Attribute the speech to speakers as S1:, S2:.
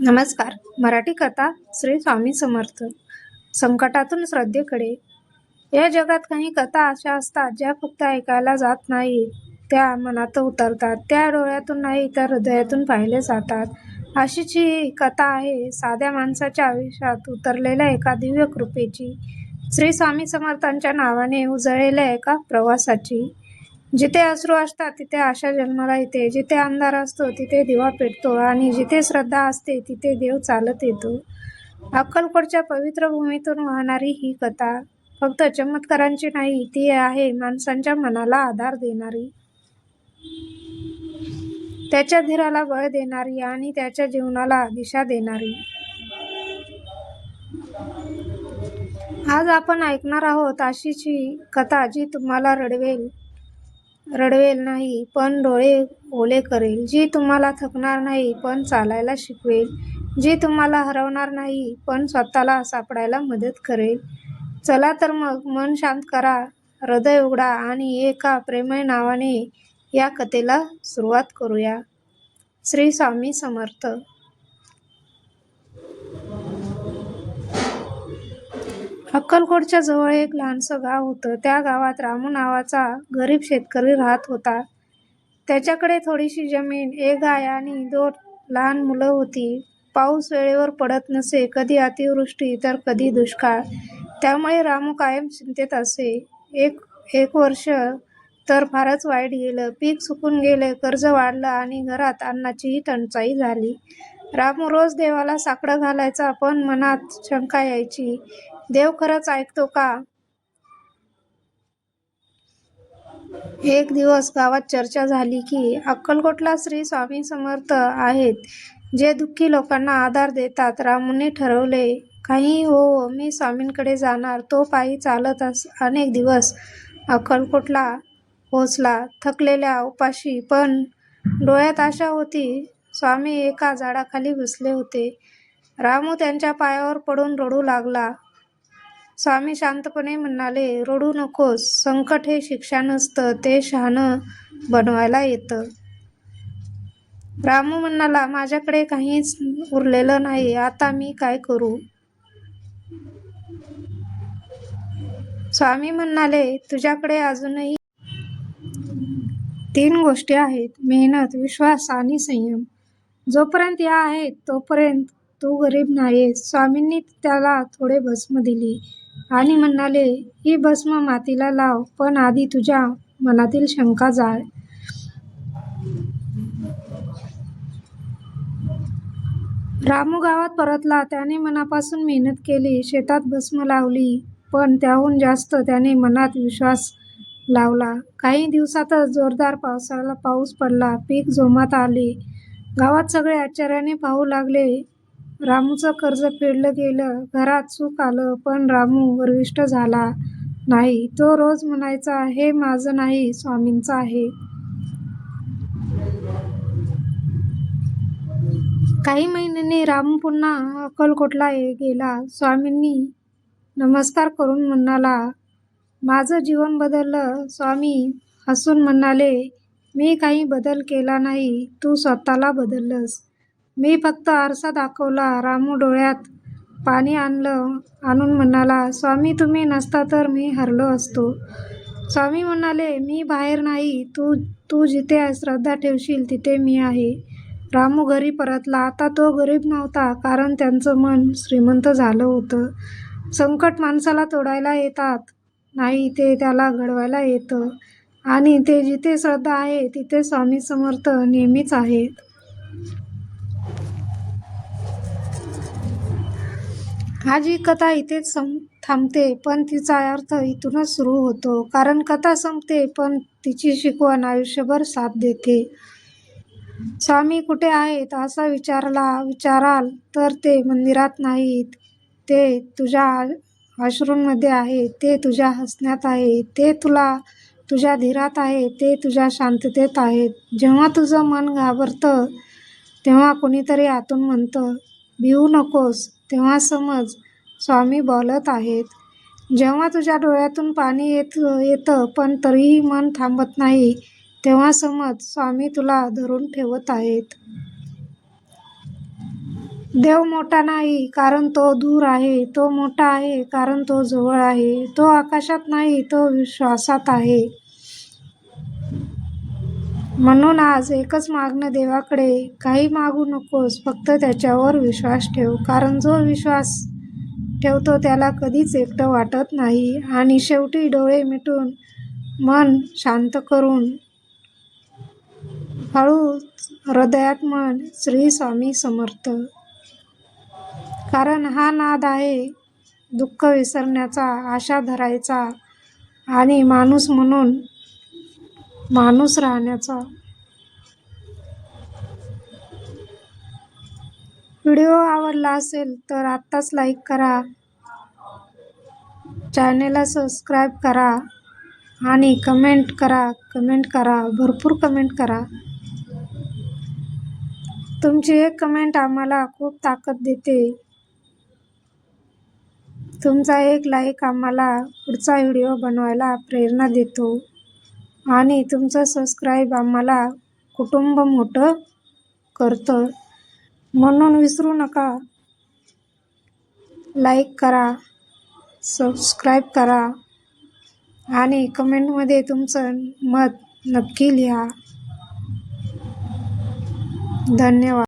S1: नमस्कार. मराठी कथा श्री स्वामी समर्थ. संकटातून श्रद्धेकडे. या जगात काही कथा अशा असतात ज्या फक्त ऐकायला जात नाही त्या मनात उतरतात. त्या डोळ्यातून नाही तर हृदयातून पाहिले जातात. अशीच ही कथा आहे साध्या माणसाच्या आयुष्यात उतरलेल्या एका दिव्य कृपेची. श्री स्वामी समर्थांच्या नावाने उजळलेल्या एका प्रवासाची. जिथे अश्रू असतात तिथे आशा जन्माला येते. जिथे अंधार असतो तिथे दिवा पेटतो आणि जिथे श्रद्धा असते तिथे देव चालत येतो. अक्कलकोटच्या पवित्र भूमीतून वाहणारी ही कथा फक्त चमत्कारांची नाही ती आहे माणसांच्या मनाला आधार देणारी. त्याच्या धीराला बळ देणारी आणि त्याच्या जीवनाला दिशा देणारी. आज आपण ऐकणार आहोत अशीची कथा जी तुम्हाला रडवेल. रडवेल नाही पण डोळे ओले करेल. जी तुम्हाला थकणार नाही पण चालायला शिकवेल. जी तुम्हाला हरवणार नाही पण स्वतःला सापडायला मदत करेल. चला तर मग मन शांत करा. हृदय उघडा आणि एका प्रेमय नावाने या कथेला सुरुवात करूया. श्री स्वामी समर्थ. अक्कलकोटच्या जवळ एक लहानसं गाव होतं. त्या गावात रामू नावाचा गरीब शेतकरी राहत होता. त्याच्याकडे थोडीशी जमीन एक गाय आणि दोन लहान मुलं होती. पाऊस वेळेवर पडत नसे कधी अतिवृष्टी तर कधी दुष्काळ. त्यामुळे रामू कायम चिंतेत असे. एक एक वर्ष तर फारच वाईट गेलं. पीक सुकून गेलं कर्ज वाढलं आणि घरात अन्नाचीही टंचाई झाली. रामू रोज देवाला साकडं घालायचा पण मनात शंका यायची. देव खरंच ऐकतो का? एक दिवस गावात चर्चा झाली की अक्कलकोटला श्री स्वामी समर्थ आहेत जे दुःखी लोकांना आधार देतात. रामूने ठरवले काही हो मी स्वामींकडे जाणार. तो पायी चालत अस अनेक दिवस अक्कलकोटला पोचला थकलेल्या उपाशी. पण डोळ्यात आशा होती स्वामी एका झाडाखाली बसले होते. रामू त्यांच्या पायावर पडून रडू लागला. स्वामी शांतपणे म्हणाले रडू नकोस संकट हे शिक्षा नसतं ते शहाणं बनवायला येतं. रामू म्हणाला माझ्याकडे काहीच उरलेलं नाही आता मी काय करू? स्वामी म्हणाले तुझ्याकडे अजूनही तीन गोष्टी आहेत मेहनत विश्वास आणि संयम. जोपर्यंत या आहेत तोपर्यंत तू गरीब नाहीस स्वामींनी त्याला थोडे भस्म दिली. आणि म्हणाले ही भस्म मातीला लाव पण आधी तुझ्या मनातील शंका जाळ. रामू गावात परतला. त्याने मनापासून मेहनत केली. शेतात भस्म लावली पण त्याहून जास्त त्याने मनात विश्वास लावला. काही दिवसातच जोरदार पावसाला पाऊस पडला. पीक जोमात आले. गावात सगळे आश्चर्याने पाहू लागले. रामूचं कर्ज फेडलं गेलं घरात सुख आलं पण रामू गर्विष्ठ झाला नाही. तो रोज म्हणायचा हे माझं नाही स्वामींचं आहे. काही महिन्यांनी रामू पुन्हा अक्कलकोटला गेला. स्वामींनी नमस्कार करून म्हणाला माझं जीवन बदललं. स्वामी हसून म्हणाले मी काही बदल केला नाही. तू स्वतःला बदललंस. मी फक्त आरसा दाखवला. रामू डोळ्यात पाणी आणलं आणून म्हणाला स्वामी तुम्ही नसता तर मी हरलो असतो. स्वामी म्हणाले मी बाहेर नाही. तू तू जिथे श्रद्धा ठेवशील तिथे मी आहे. रामू घरी परतला. आता तो गरीब नव्हता कारण त्यांचं मन श्रीमंत झालं होतं. संकट माणसाला तोडायला येतात. नाही ते त्याला घडवायला येतं. आणि ते जिथे श्रद्धा आहे तिथे स्वामी समर्थ नेहमीच आहेत. हा जी कथा इथेच सं थांबते पण तिचा अर्थ इथूनच सुरू होतो. कारण कथा संपते पण तिची शिकवण आयुष्यभर साथ देते. स्वामी कुठे आहेत असा विचारला विचाराल तर ते मंदिरात नाहीत. ते तुझ्या अश्रूंमध्ये आहे ते तुझ्या हसण्यात आहे ते तुला तुझ्या धीरात आहे ते तुझ्या शांततेत आहेत जेव्हा तुझं मन घाबरतं तेव्हा कोणीतरी आतून म्हणतं भिवू नकोस तेव्हा समज स्वामी बोलत आहेत. जेव्हा तुझ्या डोळ्यातून पाणी येत येतं पण तरीही मन थांबत नाही तेव्हा समज स्वामी तुला धरून ठेवत आहेत. देव मोठा नाही कारण तो दूर आहे. तो मोठा आहे कारण तो जवळ आहे. तो आकाशात नाही तो विश्वासात आहे. म्हणून आज एकच मागणं देवाकडे. काही मागू नकोस फक्त त्याच्यावर विश्वास ठेव. कारण जो विश्वास ठेवतो त्याला कधीच एकटं वाटत नाही. आणि शेवटी डोळे मिटून मन शांत करून हळू हृदयात मन श्री स्वामी समर्थ. कारण हा नाद आहे दुःख विसरण्याचा आशा धरायचा आणि माणूस म्हणून माणूस राहण्याचा. व्हिडिओ आवडला असेल तर आत्ताच लाईक करा. चॅनेलला सबस्क्राईब करा आणि कमेंट करा. कमेंट करा. भरपूर कमेंट करा. तुमची एक कमेंट आम्हाला खूप ताकद देते. तुमचा एक लाईक आम्हाला पुढचा व्हिडिओ बनवायला प्रेरणा देतो. आणि तुमचं सबस्क्राईब आम्हाला कुटुंब मोठं करतं. म्हणून विसरू नका. लाईक करा सबस्क्राईब करा आणि कमेंटमध्ये तुमचं मत नक्की लिहा. धन्यवाद.